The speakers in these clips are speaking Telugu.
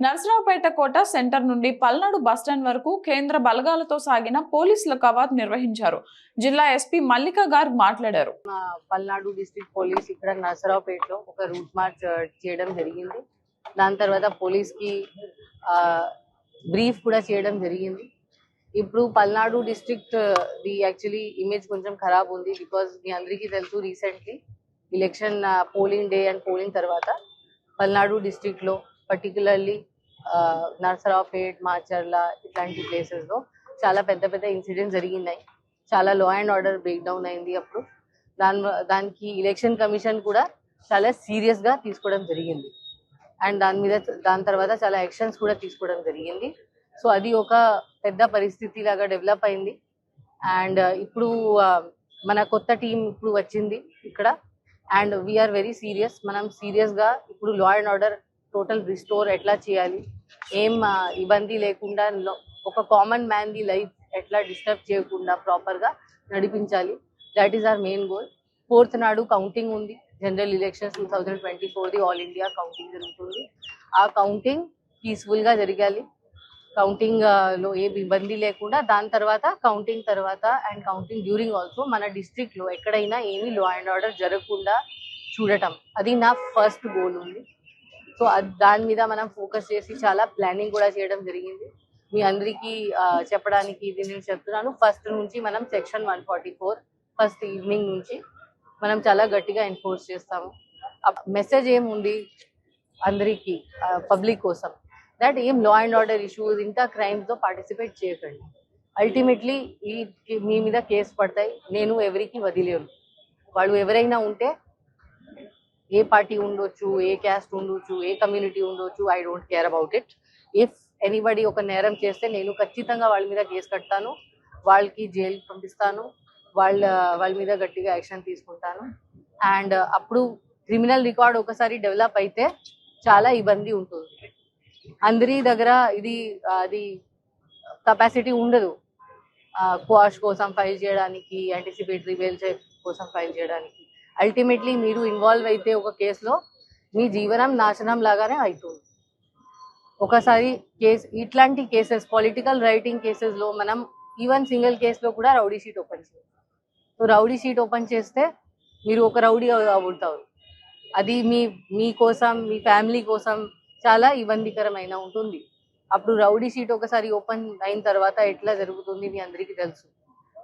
నరసరావుపేట కోట సెంటర్ నుండి పల్నాడు బస్టాండ్ వరకు కేంద్ర బలగాలతో సాగిన పోలీసుల కవాత్ నిర్వహించారు. జిల్లా ఎస్పీ మల్లిక గార్గ్ మాట్లాడారు. పల్నాడు డిస్ట్రిక్ట్ పోలీస్ ఇక్కడ నరసరావుపేటలో ఒక రూట్ మార్చ్ చేయడం జరిగింది. దాని తర్వాత పోలీస్కి బ్రీఫ్ కూడా చేయడం జరిగింది. ఇప్పుడు Palnadu district the actually image కొంచెం ఖరాబ్ ఉంది బికాజ్ మీ అందరికీ తెలుసు recently election polling day and polling తర్వాత పల్నాడు డిస్ట్రిక్ట్లో పర్టికులర్లీ నర్సరావుపేట్ మాచర్ల ఇట్లాంటి ప్లేసెస్లో చాలా పెద్ద పెద్ద ఇన్సిడెంట్స్ జరిగినాయి. చాలా law and order break down అయింది అప్పుడు. దాని దానికి ఎలక్షన్ కమిషన్ కూడా చాలా సీరియస్గా తీసుకోవడం జరిగింది. అండ్ దాని మీద దాని తర్వాత చాలా యాక్షన్స్ కూడా తీసుకోవడం జరిగింది. సో అది ఒక పెద్ద పరిస్థితి లాగా డెవలప్ అయింది. అండ్ uh, ఇప్పుడు uh, మన కొత్త టీం ఇప్పుడు వచ్చింది ఇక్కడ. అండ్ వీఆర్ వెరీ సీరియస్ మనం సీరియస్గా ఇప్పుడు law and order total restore ఎట్లా చేయాలి? ఏం ఇబ్బంది లేకుండా ఒక కామన్ మ్యాన్ ది లైఫ్ ఎట్లా డిస్టర్బ్ చేయకుండా ప్రాపర్గా నడిపించాలి. That is our main goal fourth నాడు కౌంటింగ్ ఉంది. General elections two thousand twenty four the all India counting జరుగుతుంది. ఆ కౌంటింగ్ పీస్ఫుల్గా జరగాలి. కౌంటింగ్లో ఏం ఇబ్బంది లేకుండా దాని తర్వాత కౌంటింగ్ తర్వాత అండ్ కౌంటింగ్ డ్యూరింగ్ ఆల్సో మన డిస్ట్రిక్ట్లో ఎక్కడైనా ఏమీ లా అండ్ ఆర్డర్ జరగకుండా చూడటం. అది నా ఫస్ట్ గోల్ ఉంది. సో అది దాని మీద మనం ఫోకస్ చేసి చాలా ప్లానింగ్ కూడా చేయడం జరిగింది. మీ అందరికీ చెప్పడానికి ఇది నేను చెప్తున్నాను. ఫస్ట్ నుంచి మనం section one forty four first evening నుంచి మనం చాలా గట్టిగా ఎన్ఫోర్స్ చేస్తాము. మెసేజ్ ఏముంది అందరికీ పబ్లిక్ కోసం? దట్ ఏం లా అండ్ ఆర్డర్ ఇష్యూస్ ఇంకా క్రైమ్స్తో పార్టిసిపేట్ చేయకండి. అల్టిమేట్లీ ఈ ఈ- మీ మీద కేసు పడతాయి. నేను ఎవరికి వదిలేను. వాళ్ళు ఎవరైనా ఉంటే ఏ పార్టీ ఉండొచ్చు ఏ క్యాస్ట్ ఉండొచ్చు ఏ కమ్యూనిటీ ఉండొచ్చు I don't care about it. If anybody ఒక నేరం చేస్తే నేను ఖచ్చితంగా వాళ్ళ మీద కేసు కడతాను వాళ్ళకి జైలు పంపిస్తాను వాళ్ళ వాళ్ళ మీద గట్టిగా యాక్షన్ తీసుకుంటాను. అండ్ అప్పుడు క్రిమినల్ రికార్డ్ ఒకసారి డెవలప్ అయితే చాలా ఇబ్బంది ఉంటుంది. అందరి దగ్గర ఇది అది కెపాసిటీ ఉండదు. క్వాష్ కోసం ఫైల్ చేయడానికి యాంటిసిపేటరీ బెయిల్ కోసం ఫైల్ చేయడానికి. అల్టిమేట్లీ మీరు ఇన్వాల్వ్ అయితే ఒక కేసులో మీ జీవనం నాశనం లాగానే అవుతుంది ఒకసారి కేస్ ఇట్లాంటి కేసెస్ పొలిటికల్ రైటింగ్ కేసెస్లో మనం ఈవెన్ సింగిల్ కేసులో కూడా రౌడీ షీట్ ఓపెన్ చేయాలి సో రౌడీ షీట్ ఓపెన్ చేస్తే మీరు ఒక రౌడీ అవుతారు. అది మీ మీ కోసం మీ ఫ్యామిలీ కోసం చాలా ఇబ్బందికరమైన ఉంటుంది. అప్పుడు రౌడీ షీట్ ఒకసారి ఓపెన్ అయిన తర్వాత ఎట్లా జరుగుతుంది మీ అందరికీ తెలుసు.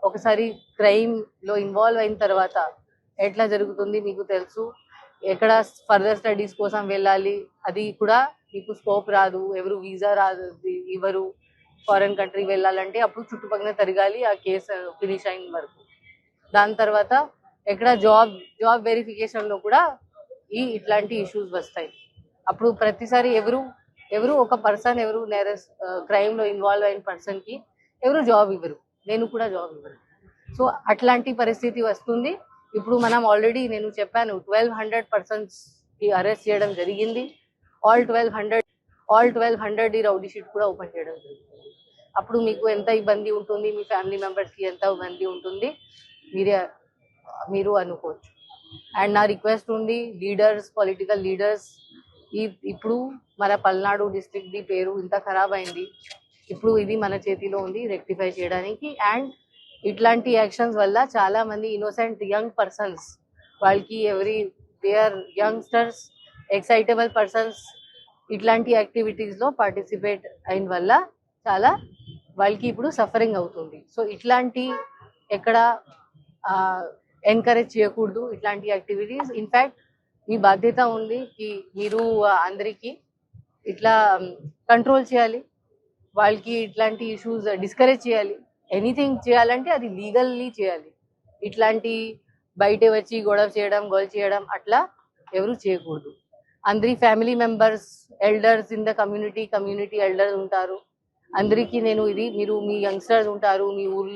ఒకసారి క్రైమ్లో ఇన్వాల్వ్ అయిన తర్వాత ఎట్లా జరుగుతుంది మీకు తెలుసు? ఎక్కడ ఫర్దర్ స్టడీస్ కోసం వెళ్ళాలి? అది కూడా మీకు స్కోప్ రాదు. ఎవరు వీసా రాదు ఇవ్వరు ఫారెన్ కంట్రీ వెళ్ళాలంటే అప్పుడు చుట్టుపక్కల తిరగాలి ఆ కేసు ఫినిష్ అయిన వరకు. దాని తర్వాత ఎక్కడ జాబ్ జాబ్ వెరిఫికేషన్లో కూడా ఈ ఇట్లాంటి ఇష్యూస్ వస్తాయి. అప్పుడు ప్రతిసారి ఎవరు ఎవరు ఒక పర్సన్ ఎవరు నేరస్ క్రైమ్లో ఇన్వాల్వ్ అయిన పర్సన్కి ఎవరు జాబ్ ఇవ్వరు. నేను కూడా జాబ్ ఇవ్వరు సో అట్లాంటి పరిస్థితి వస్తుంది. ఇప్పుడు మనం ఆల్రెడీ నేను చెప్పాను ట్వెల్వ్ హండ్రెడ్ పర్సన్స్కి అరెస్ట్ చేయడం జరిగింది. All twelve hundred all twelve hundred ఈ రౌడీ షీట్ కూడా ఓపెన్ చేయడం జరిగింది. అప్పుడు మీకు ఎంత ఇబ్బంది ఉంటుంది మీ ఫ్యామిలీ మెంబర్స్కి ఎంత ఇబ్బంది ఉంటుంది మీరే మీరు అనుకోవచ్చు. అండ్ నా రిక్వెస్ట్ ఉంది లీడర్స్ పొలిటికల్ లీడర్స్ ఈ ఇప్పుడు మన పల్నాడు డిస్ట్రిక్ట్ ది పేరు ఇంత ఖరాబ్ అయింది. ఇప్పుడు ఇది మన చేతిలో ఉంది రెక్టిఫై చేయడానికి. అండ్ ఇట్లాంటి యాక్షన్స్ వల్ల చాలా మంది ఇన్నోసెంట్ యంగ్ పర్సన్స్ వాళ్ళకి every they are youngsters excitable persons ఇట్లాంటి యాక్టివిటీస్లో పార్టిసిపేట్ అయిన వల్ల చాలా వాళ్ళకి ఇప్పుడు సఫరింగ్ అవుతుంది. సో ఇట్లాంటి ఎక్కడ ఎంకరేజ్ చేయకూడదు ఇట్లాంటి యాక్టివిటీస్ ఇన్ఫాక్ట్ మీ బాధ్యత ఉంది కి మీరు అందరికీ ఇట్లా కంట్రోల్ చేయాలి. వాళ్ళకి ఇట్లాంటి ఇష్యూస్ డిస్కరేజ్ చేయాలి. ఎనీథింగ్ చేయాలంటే అది లీగల్లీ చేయాలి. ఇట్లాంటి బయట వచ్చి గొడవ చేయడం గోల్ చేయడం అట్లా ఎవరు చేయకూడదు. అందరి family members elders in the community community elders ఉంటారు. అందరికీ నేను ఇది మీరు మీ యంగ్స్టర్స్ ఉంటారు మీ ఊర్లో